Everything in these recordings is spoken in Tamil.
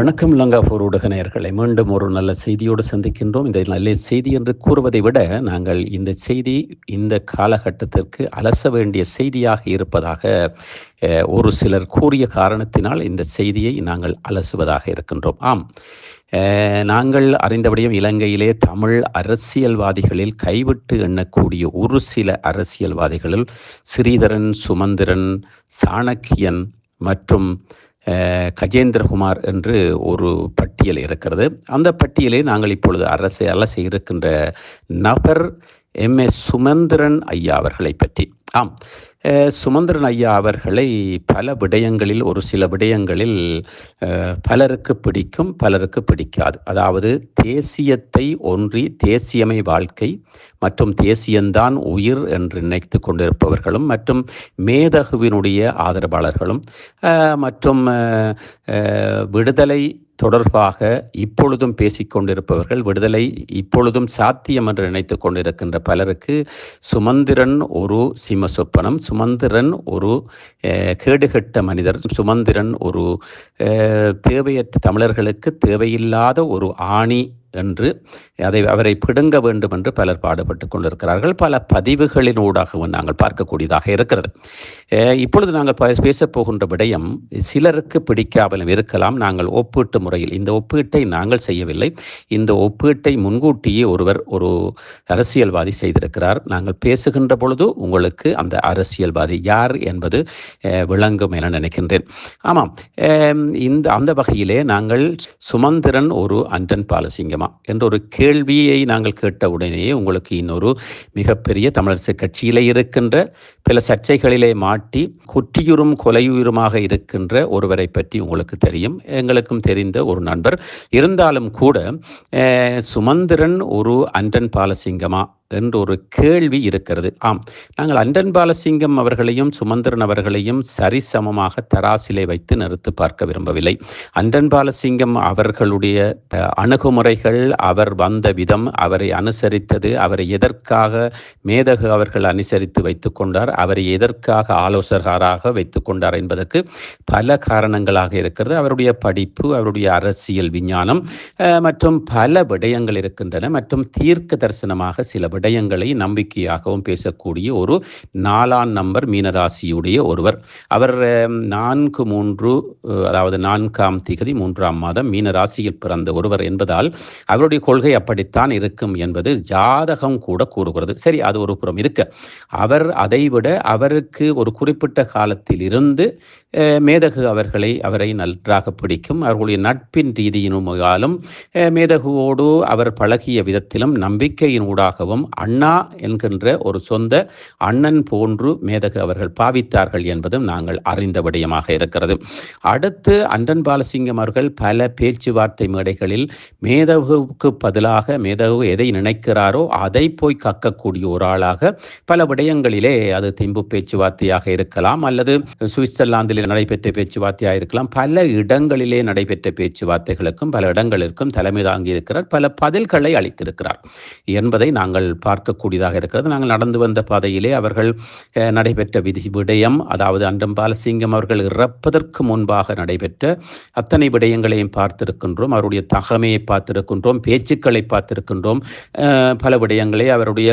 வணக்கம் லங்காபூர் ஊடக நேயர்களை. மீண்டும் ஒரு நல்ல செய்தியோடு சந்திக்கின்றோம். இந்த நல்ல செய்தி என்று கூறுவதை விட நாங்கள் இந்த செய்தி இந்த காலகட்டத்திற்கு அலச வேண்டிய செய்தியாக இருப்பதாக ஒரு சிலர் கூறிய காரணத்தினால் இந்த செய்தியை நாங்கள் அலசுவதாக இருக்கின்றோம். ஆம். நாங்கள் அறிந்தபடியும் இலங்கையிலே தமிழ் அரசியல்வாதிகளில் கைவிட்டு எண்ணக்கூடிய ஒரு சில அரசியல்வாதிகளில் ஸ்ரீதரன் சுமந்திரன் சாணக்கியன் மற்றும் கஜேந்திரகுமார் என்று ஒரு பட்டியல் இருக்கிறது. அந்த பட்டியலை நாங்கள் இப்பொழுது அரசு அலச இருக்கின்ற நபர் எம். எஸ். சுமந்திரன் ஐயா அவர்களை பற்றி. ஆம். சுமந்திரன் ஐயா அவர்களை பல விடயங்களில் ஒரு சில விடயங்களில் பலருக்கு பிடிக்கும் பலருக்கு பிடிக்காது. அதாவது தேசியத்தை ஒன்றி தேசியமை வாழ்க்கை மற்றும் தேசியந்தான் உயிர் என்று நினைத்து கொண்டிருப்பவர்களும் மற்றும் மேதகுவினுடைய ஆதரவாளர்களும் மற்றும் விடுதலை தொடர்பாக இப்பொழுதும் பேசிக்கொண்டிருப்பவர்கள் விடுதலை இப்பொழுதும் சாத்தியம் என்று நினைத்து கொண்டிருக்கின்ற பலருக்கு சுமந்திரன் ஒரு சிம்ம சொப்பனம் சுமந்திரன் ஒரு கேடுகட்ட கேடுகெட்ட மனிதர் சுமந்திரன் ஒரு தேவையற்ற தமிழர்களுக்கு தேவையில்லாத ஒரு ஆணி என்று அதை அவரை பிடுங்க வேண்டும் என்று பலர் பாடுபட்டு கொண்டிருக்கிறார்கள். பல பதிவுகளின் ஊடாகவும் நாங்கள் பார்க்கக்கூடியதாக இருக்கிறது. இப்பொழுது நாங்கள் ப- பேசப் போகின்ற விடயம் சிலருக்கு பிடிக்காமலும் இருக்கலாம். நாங்கள் ஒப்பீட்டு முறையில் இந்த ஒப்பீட்டை நாங்கள் செய்யவில்லை. இந்த ஒப்பீட்டை முன்கூட்டியே ஒருவர் ஒரு அரசியல்வாதி செய்திருக்கிறார். நாங்கள் பேசுகின்ற பொழுது உங்களுக்கு அந்த அரசியல்வாதி யார் என்பது விளங்கும் என நினைக்கின்றேன். ஆமாம். இந்த அந்த வகையிலே நாங்கள் சுமந்திரன் ஒரு அண்டன் பாலசிங்கம் என்ற ஒரு கேள்வியை நாங்கள் கேட்ட உடனேயே உங்களுக்கு இன்னொரு மிகப்பெரிய தமிழரசு கட்சியில் இருக்கின்ற பல சர்ச்சைகளிலே மாட்டி குற்றியுறும் கொலையுயிருமாக இருக்கின்ற ஒருவரை பற்றி உங்களுக்கு தெரியும். எங்களுக்கும் தெரிந்த ஒரு நண்பர். இருந்தாலும் கூட சுமந்திரன் ஒரு அண்டன் பாலசிங்கமா என்ற ஒரு கேள்வி இருக்கிறது. ஆம் நாங்கள் அண்டன் பாலசிங்கம் அவர்களையும் சுமந்திரன் அவர்களையும் சரிசமமாக தராசிலே வைத்து நிறுத்து பார்க்க விரும்பவில்லை. அண்டன் பாலசிங்கம் அவர்களுடைய அணுகுமுறைகள் அவர் வந்த விதம் அவரை அனுசரித்தது அவரை எதற்காக மேதகு அவர்கள் அனுசரித்து வைத்துக் கொண்டார் அவரை எதற்காக ஆலோசகராக வைத்துக் கொண்டார் என்பதற்கு பல காரணங்களாக இருக்கிறது. அவருடைய படிப்பு அவருடைய அரசியல் விஞ்ஞானம் மற்றும் பல விடயங்கள் இருக்கின்றன மற்றும் தீர்க்க தரிசனமாக சில விடயங்களை நம்பிக்கையாகவும் பேசக்கூடிய ஒரு நாலாம் நம்பர் மீனராசியுடைய ஒருவர். அவர் நான்கு மூன்று அதாவது நான்காம் திகதி மூன்றாம் மாதம் மீனராசியில் பிறந்த ஒருவர் என்பதால் அவருடைய கொள்கை அப்படித்தான் இருக்கும் என்பது ஜாதகம் கூட கூறுகிறது. சரி அது ஒரு புறம் இருக்க. அவர் அதைவிட அவருக்கு ஒரு குறிப்பிட்ட காலத்தில் இருந்து மேதகு அவர்களை அவரை நன்றாக பிடிக்கும். அவர்களுடைய நட்பின் ரீதியினும் மேதகுவோடு அவர் பழகிய விதத்திலும் நம்பிக்கையின் ஊடாகவும் அண்ணா என்கின்ற ஒரு சொந்த அண்ணன் போன்று மேதகு அவர்கள் பாவித்தார்கள் என்பதும் நாங்கள் அறிந்த விடயமாக இருக்கிறது. அடுத்து அண்டன் பாலசிங்கம் அவர்கள் பல பேச்சுவார்த்தை மேடைகளில் மேதகுவுக்கு பதிலாக மேதகு எதை நினைக்கிறாரோ அதை போய் கக்கக்கூடிய ஒரு ஆளாக பல விடயங்களிலே அது திம்பு பேச்சுவார்த்தையாக இருக்கலாம் அல்லது சுவிட்சர்லாந்தில் நடைபெற்ற பேச்சுவார்த்தையாக இருக்கலாம். பல இடங்களிலே நடைபெற்ற பேச்சுவார்த்தைகளுக்கும் பல இடங்களிற்கும் தலைமை தாங்கி இருக்கிறார் பல பதில்களை அளித்திருக்கிறார் என்பதை நாங்கள் பார்க்கக்கூடியதாக இருக்கிறது. நாங்கள் நடந்து வந்த பாதையிலே அவர்கள் நடைபெற்ற விதி விடயம் அதாவது அன்றம் பாலசிங்கம் அவர்கள் இறப்பதற்கு முன்பாக நடைபெற்ற அத்தனை விடயங்களையும் பார்த்திருக்கின்றோம். அவருடைய தகமையை பார்த்திருக்கின்றோம் பேச்சுக்களை பார்த்திருக்கின்றோம். பல விடயங்களை அவருடைய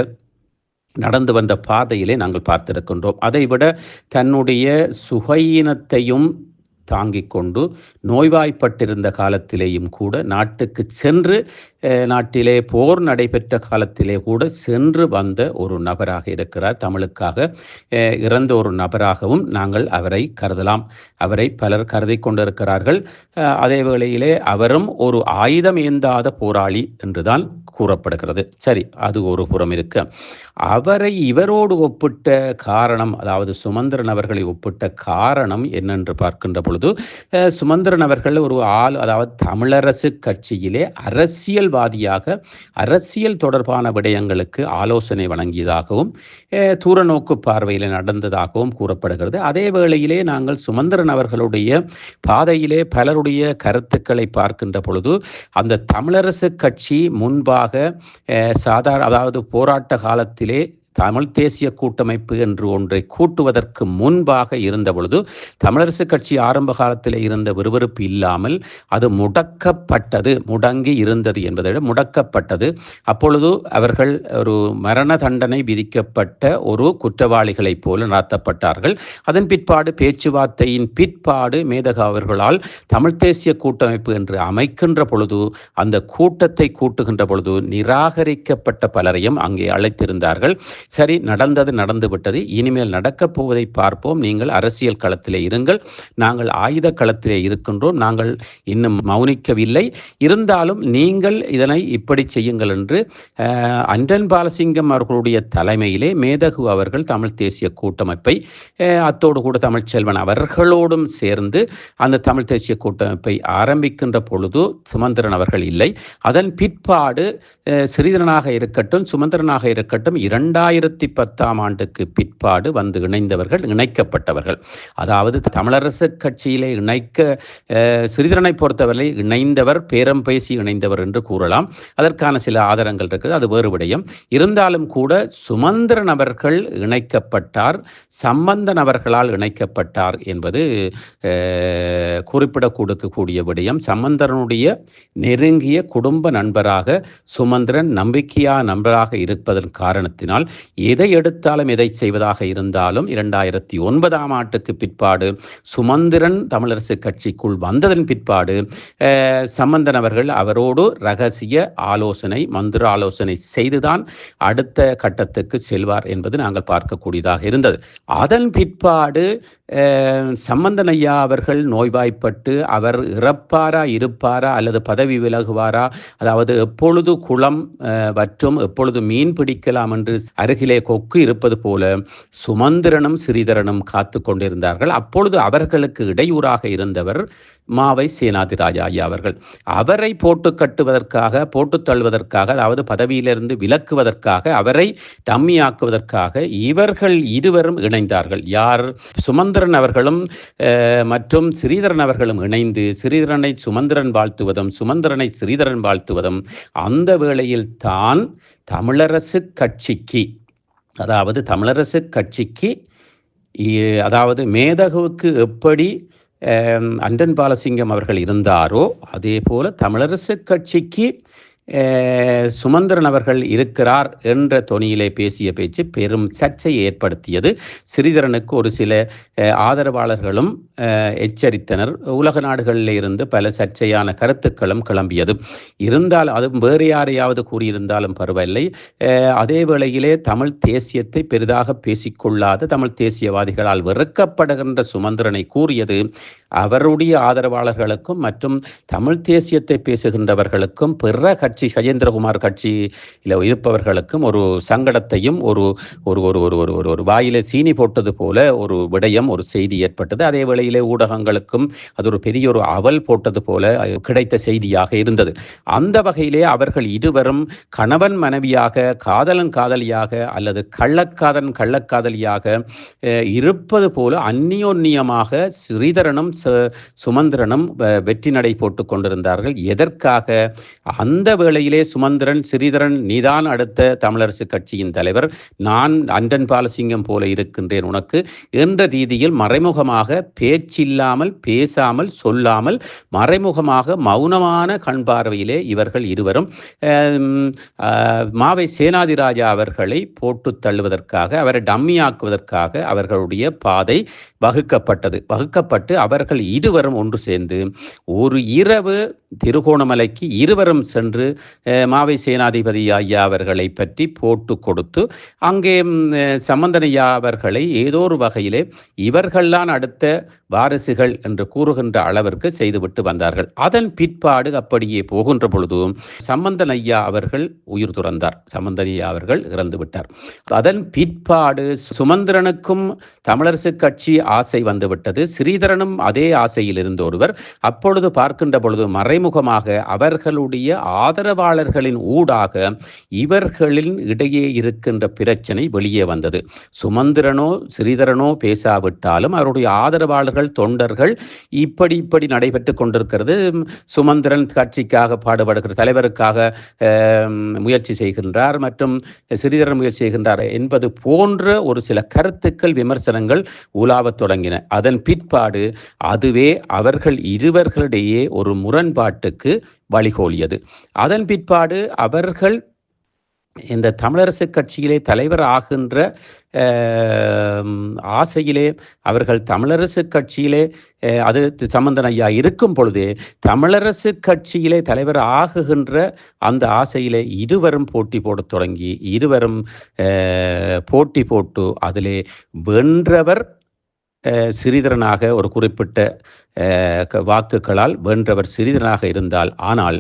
நடந்து வந்த பாதையிலே நாங்கள் பார்த்திருக்கின்றோம். அதைவிட தன்னுடைய சுகையினத்தையும் தாங்கிக் கொண்டு நோய்வாய்ப்பட்டிருந்த காலத்திலேயும் கூட நாட்டுக்கு சென்று நாட்டிலே போர் நடைபெற்ற காலத்திலே கூட சென்று வந்த ஒரு நபராக இருக்கிறார். தமிழுக்காக இறந்த ஒரு நபராகவும் நாங்கள் அவரை கருதலாம். அவரை பலர் கருதி கொண்டிருக்கிறார்கள். அதே வேளையிலே அவரும் ஒரு ஆயுதம் ஏந்தாத போராளி என்றுதான் கூறப்படுகிறது. சரி அது ஒரு புறம் இருக்கு. அவரை இவரோடு ஒப்பிட்ட காரணம் அதாவது சுமந்திரன் அவர்களை ஒப்பிட்ட காரணம் என்னென்று பார்க்கின்ற பொழுது பொழுது சுமந்திரன் அவர்கள் ஒரு ஆள் அதாவது தமிழரசு கட்சியிலே அரசியல்வாதியாக அரசியல் தொடர்பான விடயங்களுக்கு ஆலோசனை வழங்கியதாகவும் தூரநோக்கு பார்வையில் நடந்ததாகவும் கூறப்படுகிறது. அதே வேளையிலே நாங்கள் சுமந்திரன் அவர்களுடைய பாதையிலே பலருடைய கருத்துக்களை பார்க்கின்ற பொழுது அந்த தமிழரசு கட்சி முன்பாக சாதாரண அதாவது போராட்ட காலத்திலே தமிழ் தேசிய கூட்டமைப்பு என்று ஒன்றை கூட்டுவதற்கு முன்பாக இருந்த பொழுது தமிழரசு கட்சி ஆரம்ப காலத்தில் இருந்த விறுவிறுப்பு இல்லாமல் அது முடக்கப்பட்டது முடங்கி இருந்தது என்பதை விட முடக்கப்பட்டது. அப்பொழுது அவர்கள் ஒரு மரண தண்டனை விதிக்கப்பட்ட ஒரு குற்றவாளிகளைப் போல நடத்தப்பட்டார்கள். அதன் பிற்பாடு பேச்சுவார்த்தையின் பிற்பாடு மேதக அவர்களால் தமிழ் தேசிய கூட்டமைப்பு என்று அமைக்கின்ற பொழுது அந்த கூட்டத்தை கூட்டுகின்ற பொழுது நிராகரிக்கப்பட்ட பலரையும் அங்கே அழைத்திருந்தார்கள். சரி நடந்தது நடந்து விட்டது இனிமேல் நடக்கப் போவதை பார்ப்போம். நீங்கள் அரசியல் களத்திலே இருங்கள். நாங்கள் ஆயுத களத்திலே இருக்கின்றோம். நாங்கள் இன்னும் மௌனிக்கவில்லை. இருந்தாலும் நீங்கள் இதனை இப்படி செய்யுங்கள் என்று அண்டன் பாலசிங்கம் அவர்களுடைய தலைமையிலே மேதகு அவர்கள் தமிழ் தேசிய கூட்டமைப்பை அத்தோடு கூட தமிழ்ச்செல்வன் அவர்களோடும் சேர்ந்து அந்த தமிழ் தேசிய கூட்டமைப்பை ஆரம்பிக்கின்ற பொழுது சுமந்திரன் அவர்கள் இல்லை. அதன் பிற்பாடு சிறிதனாக இருக்கட்டும் சுமந்திரனாக இருக்கட்டும் இரண்டாயிரம் இரண்டாயிரத்தி பத்தாம் ஆண்டுக்கு பிற்பாடு வந்து இணைந்தவர்கள் இணைக்கப்பட்டவர்கள். அதாவது தமிழரசு கட்சியிலே இணைக்க சிறிதரனை பொறுத்தவரை இணைந்தவர் பேரம் பேசி இணைந்தவர் என்று கூறலாம். அதற்கான சில ஆதாரங்கள் இருக்குது அது வேறு விடயம். இருந்தாலும் கூட சுமந்திரன் அவர்கள் இணைக்கப்பட்டார் சம்பந்தன் அவர்களால் இணைக்கப்பட்டார் என்பது குறிப்பிட விடயம். சம்பந்தனுடைய நெருங்கிய குடும்ப நண்பராக சுமந்திரன் நம்பிக்கையா நண்பராக இருப்பதன் காரணத்தினால் எதை எடுத்தாலும் எதை செய்வதாக இருந்தாலும் இரண்டாயிரத்தி ஒன்பதாம் ஆண்டுக்கு பிற்பாடு சுமந்திரன் தமிழரசு கட்சிக்குள் வந்ததன் பிற்பாடு சம்பந்தன் அவர்கள் அவரோடு ரகசிய ஆலோசனை மந்திர ஆலோசனை செய்துதான் அடுத்த கட்டத்துக்கு செல்வார் என்பது நாங்கள் பார்க்கக்கூடியதாக இருந்தது. அதன் பிற்பாடு சம்பந்தன் ஐயா அவர்கள் நோய்வாய்ப்பட்டு அவர் இறப்பாரா இருப்பாரா அல்லது பதவி விலகுவாரா அதாவது எப்பொழுது குளம் வற்றும் எப்பொழுது மீன் பிடிக்கலாம் என்று அருகிலே கொக்கு இருப்பது போல சுமந்திரனும் சிறிதரனும் காத்து கொண்டிருந்தார்கள் அப்பொழுது அவர்களுக்கு இடையூறாக இருந்தவர் மாவை சேனாதிராஜா ஐயா அவர்கள். அவரை போட்டு கட்டுவதற்காக போட்டு தள்ளுவதற்காக அதாவது பதவியிலிருந்து விலக்குவதற்காக அவரை டம்மியாக்குவதற்காக இவர்கள் இருவரும் இணைந்தார்கள். யார்? சுமந்திரன் அவர்களும் மற்றும் ஸ்ரீதரன் அவர்களும் இணைந்து ஸ்ரீதரனை சுமந்திரன் வாழ்த்துவதும் சுமந்திரனை ஸ்ரீதரன் வாழ்த்துவதும் அந்த வேளையில் தான் தமிழரசு கட்சிக்கு அதாவது தமிழரசு கட்சிக்கு அதாவது மேதகுவுக்கு எப்படி அண்டன் பாலசிங்கம் அவர்கள் இருந்தாரோ அதே போல தமிழரசு கட்சிக்கு சுமந்திரன் அவர்கள் இருக்கிறார் என்ற தொனியிலே பேசிய பேச்சு பெரும் சர்ச்சையை ஏற்படுத்தியது. ஸ்ரீதரனுக்கு ஒரு சில ஆதரவாளர்களும் எச்சரித்தனர். உலக நாடுகளில் இருந்து பல சர்ச்சையான கருத்துக்களும் கிளம்பியது. இருந்தால் அது வேறு யாரையாவது கூறியிருந்தாலும் பரவாயில்லை. அதே வேளையிலே தமிழ் தேசியத்தை பெரிதாக பேசிக்கொள்ளாத தமிழ் தேசியவாதிகளால் வெறுக்கப்படுகின்ற சுமந்திரனை கூறியது அவருடைய ஆதரவாளர்களுக்கும் மற்றும் தமிழ் தேசியத்தை பேசுகின்றவர்களுக்கும் பிற கட்சி சஜேந்திரகுமார் கட்சியில் இருப்பவர்களுக்கும் ஒரு சங்கடத்தையும் ஒரு ஒரு ஒரு ஒரு ஒரு ஒரு ஒரு வாயில சீனி போட்டது போல ஒரு விடயம் ஒரு செய்தி ஏற்பட்டது. அதே வேளையிலே ஊடகங்களுக்கும் அது ஒரு பெரிய ஒரு அவல் போட்டது போல கிடைத்த செய்தியாக இருந்தது. அந்த வகையிலே அவர்கள் இருவரும் கணவன் மனைவியாக காதலன் காதலியாக அல்லது கள்ளக்காதன் கள்ளக்காதலியாக இருப்பது போல அந்நியோன்னியமாக ஸ்ரீதரனும் சுமந்திரனும் வெற்றி நடை போட்டு கொண்டிருந்தார்கள். எதற்காக? அந்த வேளையிலே சுமந்திரன் ஸ்ரீதரன் நீதான் அடுத்த தமிழரசு கட்சியின் தலைவர். நான் அண்டன் பாலசிங்கம் போல இருக்கின்றேன் உனக்கு என்ற ரீதியில் மறைமுகமாக பே பேச்சில்லாமல் பேசாமல் சொல்லாமல் மறைமுகமாக மௌனமான கண் பார்வையிலே இவர்கள் இருவரும் மாவை சேனாதிராஜா அவர்களை போட்டு தள்ளுவதற்காக அவரை டம்மியாக்குவதற்காக அவர்களுடைய பாதை வகுக்கப்பட்டது. வகுக்கப்பட்டு அவர்கள் இருவரும் ஒன்று சேர்ந்து ஒரு இரவு திருகோணமலைக்கு இருவரும் சென்று மாவை சேனாதிபதி ஐயா அவர்களை பற்றி போட்டு கொடுத்து அங்கே சம்பந்தனையா அவர்களை ஏதோ ஒரு வகையிலே இவர்கள்தான் அடுத்த வாரிசுகள் என்று கூறுகின்ற அளவிற்கு செய்துவிட்டு வந்தார்கள். அதன் பிற்பாடு அப்படியே போகின்ற பொழுதும் சம்பந்தன் ஐயா அவர்கள் உயிர் துறந்தார். சம்பந்தன் ஐயா அவர்கள் இறந்து விட்டார். அதன் பிற்பாடு சுமந்திரனுக்கும் தமிழரசு கட்சி ஆசை வந்துவிட்டது ஸ்ரீதரனும் அதே ஆசையில் இருந்த ஒருவர் அப்பொழுது பார்க்கின்ற பொழுது மறை மறைமுகமாக அவர்களுடைய ஆதரவாளர்களின் ஊடாக இவர்களின் இடையே இருக்கின்ற பிரச்சனை வெளியே வந்தது. சுமந்திரனோ ஸ்ரீதரனோ பேசாவிட்டாலும் அவருடைய ஆதரவாளர்கள் தொண்டர்கள் இப்படி இப்படி நடைபெற்று கொண்டிருக்கிறது. சுமந்திரன் கட்சிக்காக பாடுபடுகிற தலைவருக்காக முயற்சி செய்கின்றார் மற்றும் சிறிதரன் முயற்சி செய்கின்றார் என்பது போன்ற ஒரு சில கருத்துக்கள் விமர்சனங்கள் உலாவத் தொடங்கின. அதன் பிற்பாடு அதுவே அவர்கள் இருவர்களிடையே ஒரு முரண்பாடு முரண்பாட்டுக்கு வழிகோலியது. அதன் பிற்பாடு அவர்கள் இந்த தமிழரசு கட்சியிலே தலைவர் ஆகின்ற ஆசையிலே அவர்கள் தமிழரசு கட்சியிலே அது சம்பந்தன் ஐயா இருக்கும் பொழுதே தமிழரசு கட்சியிலே தலைவர் ஆகுகின்ற அந்த ஆசையிலே இருவரும் போட்டி போடத் தொடங்கி இருவரும் போட்டி போட்டு அதிலே வென்றவர் சிறிதரனாக ஒரு குறிப்பிட்ட வாக்குகளால் வென்றவர் சிறிதனாக இருந்தால் ஆனால்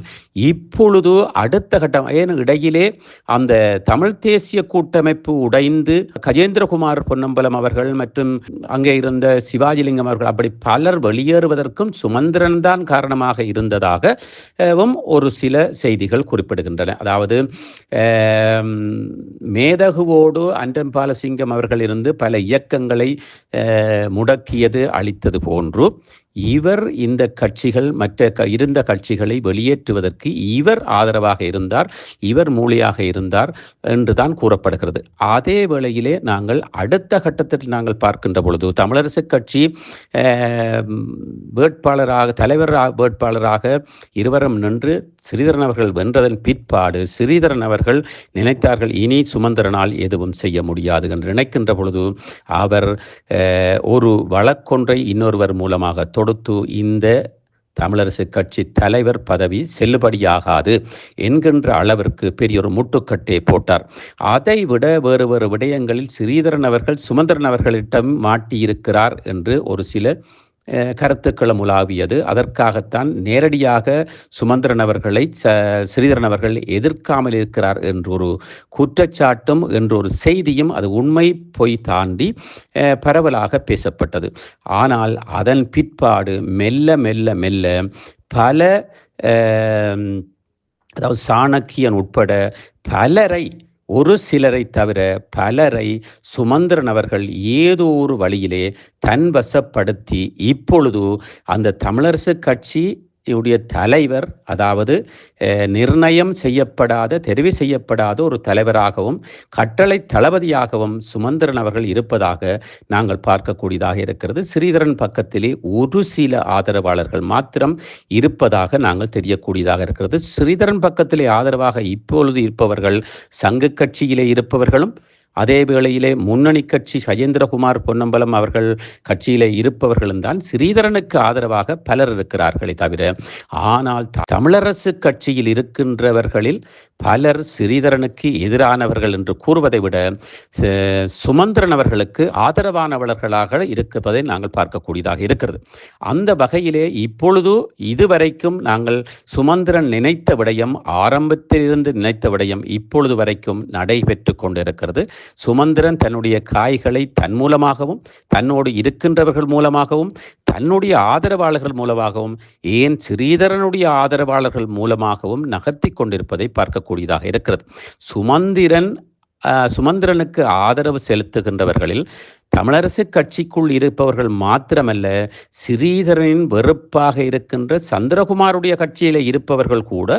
இப்பொழுது அடுத்த கட்டம் ஏன் இடையிலே அந்த தமிழ் தேசிய கூட்டமைப்பு உடைந்து கஜேந்திரகுமார் பொன்னம்பலம் அவர்கள் மற்றும் அங்கே இருந்த சிவாஜிலிங்கம் அவர்கள் அப்படி பலர் வெளியேறுவதற்கும் சுமந்திரன் தான் காரணமாக இருந்ததாகவும் ஒரு சில செய்திகள் குறிப்பிடுகின்றன. அதாவது மேதகுவோடு அண்டன் பாலசிங்கம் அவர்கள் இருந்து பல இயக்கங்களை முடக்கியது அளித்தது போன்று இவர் இந்த கட்சிகள் மற்ற க இருந்த கட்சிகளை வெளியேற்றுவதற்கு இவர் ஆதரவாக இருந்தார் இவர் மூலியாக இருந்தார் என்றுதான் கூறப்படுகிறது. அதே வேளையிலே நாங்கள் அடுத்த கட்டத்தில் நாங்கள் பார்க்கின்ற பொழுது தமிழரசு கட்சி வேட்பாளராக தலைவர் வேட்பாளராக இருவரும் நின்று ஸ்ரீதரன் அவர்கள் வென்றதன் பிற்பாடு ஸ்ரீதரன் அவர்கள் நினைத்தார்கள் இனி சுமந்திரனால் எதுவும் செய்ய முடியாது என்று நினைக்கின்ற பொழுது அவர் ஒரு வழக்கொன்றை இன்னொருவர் மூலமாக கொடுத்து இந்த தமிழரசு கட்சி தலைவர் பதவி செல்லுபடியாகாது என்கின்ற அளவிற்கு பெரிய ஒரு முட்டுக்கட்டை போட்டார். அதை விட வேறு வேறு விடயங்களில் ஸ்ரீதரன் அவர்கள் சுமந்திரன் அவர்களிடம் மாட்டியிருக்கிறார் என்று ஒரு சில கருத்துக்களும் உலாவியது. அதற்காகத்தான் நேரடியாக சுமந்திரன் அவர்களை ச ஸ்ரீதரன் அவர்கள் எதிர்க்காமல் இருக்கிறார் என்றொரு குற்றச்சாட்டும் என்ற ஒரு செய்தியும் அது உண்மை பொய் தாண்டி பரவலாக பேசப்பட்டது. ஆனால் அதன் பிற்பாடு மெல்ல மெல்ல மெல்ல பல அதாவது சாணக்கியன் உட்பட பலரை ஒரு சிலரை தவிர பலரை சுமந்திரன் அவர்கள் ஏதோ ஒரு வழியிலே தன்வசப்படுத்தி இப்பொழுது அந்த தமிழரசு கட்சி உடைய தலைவர் அதாவது நிர்ணயம் செய்யப்படாத தெரிவு செய்யப்படாத ஒரு தலைவராகவும் கட்டளை தளபதியாகவும் சுமந்திரன் அவர்கள் இருப்பதாக நாங்கள் பார்க்கக்கூடியதாக இருக்கிறது. ஸ்ரீதரன் பக்கத்திலே ஒரு சில ஆதரவாளர்கள் மாத்திரம் இருப்பதாக நாங்கள் தெரியக்கூடியதாக இருக்கிறது. ஸ்ரீதரன் பக்கத்திலே ஆதரவாக இப்பொழுது இருப்பவர்கள் சங்க கட்சியிலே இருப்பவர்களும் அதே வேளையிலே முன்னணி கட்சி சஜேந்திரகுமார் பொன்னம்பலம் அவர்கள் கட்சியிலே இருப்பவர்களும் தான் ஸ்ரீதரனுக்கு ஆதரவாக பலர் இருக்கிறார்களே தவிர ஆனால் தமிழரசு கட்சியில் இருக்கின்றவர்களில் பலர் ஸ்ரீதரனுக்கு எதிரானவர்கள் என்று கூறுவதை விட சுமந்திரன் அவர்களுக்கு ஆதரவானவர்களாக இருப்பதை நாங்கள் பார்க்கக்கூடியதாக இருக்கிறது. அந்த வகையிலே இப்பொழுது இதுவரைக்கும் நாங்கள் சுமந்திரன் நினைத்த விடயம் ஆரம்பத்திலிருந்து நினைத்த விடயம் இப்பொழுது வரைக்கும் நடைபெற்று கொண்டிருக்கிறது. சுமந்திரன் தன்னுடைய காய்களை தன் மூலமாகவும் தன்னோடு இருக்கின்றவர்கள் மூலமாகவும் தன்னுடைய ஆதரவாளர்கள் மூலமாகவும் ஏன் ஸ்ரீதரனுடைய ஆதரவாளர்கள் மூலமாகவும் நகர்த்தி கொண்டிருப்பதை பார்க்கக்கூடியதாக இருக்கிறது. சுமந்திரன் சுமந்திரனுக்கு ஆதரவு செலுத்துகின்றவர்களில் தமிழரசு கட்சிக்குள் இருப்பவர்கள் மாத்திரமல்ல ஸ்ரீதரனின் வெறுப்பாக இருக்கின்ற சந்திரகுமாருடைய கட்சியில் இருப்பவர்கள் கூட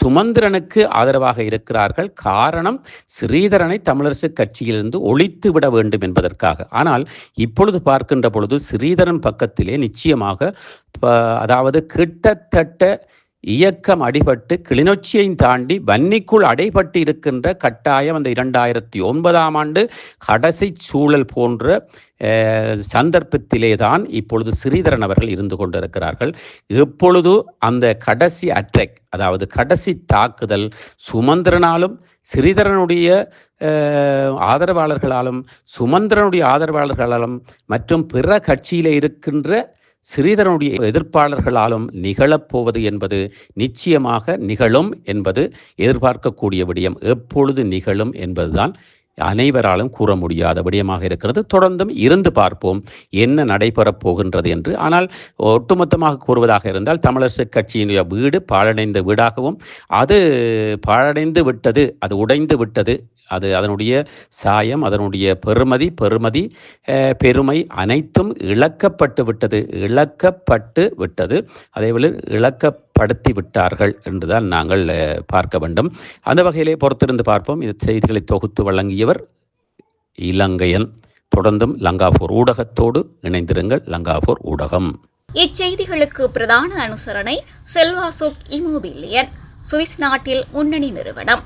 சுமந்திரனுக்கு ஆதரவாக இருக்கிறார்கள். காரணம் ஸ்ரீதரனை தமிழரசு கட்சியிலிருந்து ஒழித்து விட வேண்டும் என்பதற்காக. ஆனால் இப்பொழுது பார்க்கின்ற பொழுது ஸ்ரீதரன் பக்கத்திலே நிச்சயமாக அதாவது கிட்டத்தட்ட இயக்கம் அடிபட்டு கிளிநொச்சியையும் தாண்டி வன்னிக்குள் அடைபட்டு இருக்கின்ற கட்டாயம் அந்த இரண்டாயிரத்தி ஒன்பதாம் ஆண்டு கடைசி சூழல் போன்ற சந்தர்ப்பத்திலே தான் இப்பொழுது ஸ்ரீதரன் அவர்கள் இருந்து கொண்டிருக்கிறார்கள். எப்பொழுது அந்த கடைசி அட்ராக் அதாவது கடைசி தாக்குதல் சுமந்திரனாலும் ஸ்ரீதரனுடைய ஆதரவாளர்களாலும் சுமந்திரனுடைய ஆதரவாளர்களாலும் மற்றும் பிற கட்சியில் இருக்கின்ற ஸ்ரீதரனுடைய எதிர்ப்பாளர்களாலும் நிகழப்போவது என்பது நிச்சயமாக நிகழும் என்பது எதிர்பார்க்கக்கூடிய விடயம். எப்பொழுது நிகழும் என்பதுதான் அனைவராலும் கூற முடியாத விடயமாக இருக்கிறது. தொடர்ந்தும் இருந்து பார்ப்போம் என்ன நடைபெறப் போகின்றது என்று. ஆனால் ஒட்டுமொத்தமாக கூறுவதாக இருந்தால் தமிழரசு கட்சியினுடைய வீடு பாழடைந்த வீடாகவும் அது பாழடைந்து விட்டது அது உடைந்து விட்டது அது அதனுடைய சாயம் அதனுடைய பெருமதி பெருமதி பெருமை அனைத்தும் இழக்கப்பட்டு விட்டது இழக்கப்பட்டு விட்டது. அதேபோல படுத்தி விட்டார்கள் என்றுதான் நாங்கள் பார்க்க வேண்டும். அந்த வகையிலே பொறுத்திருந்து பார்ப்போம். இந்த செய்திகளை தொகுத்து வழங்கியவர் இலங்கையன். தொடர்ந்தும் லங்காபூர் ஊடகத்தோடு இணைந்திருங்கள். லங்காபூர் ஊடகம். இச்செய்திகளுக்கு பிரதான அனுசரணை செல்வாசோக் இமோபிலியன் சுவிஸ் நாட்டில் முன்னணி நிறுவனம்.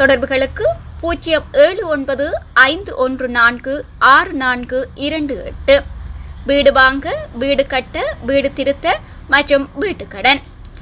தொடர்புகளுக்கு பூஜ்ஜியம் ஏழு ஒன்பது ஐந்து ஒன்று நான்கு ஆறு நான்கு இரண்டு எட்டு. வீடு வாங்க வீடு கட்ட வீடு திருத்த மற்றும் வீட்டுக்கடன்.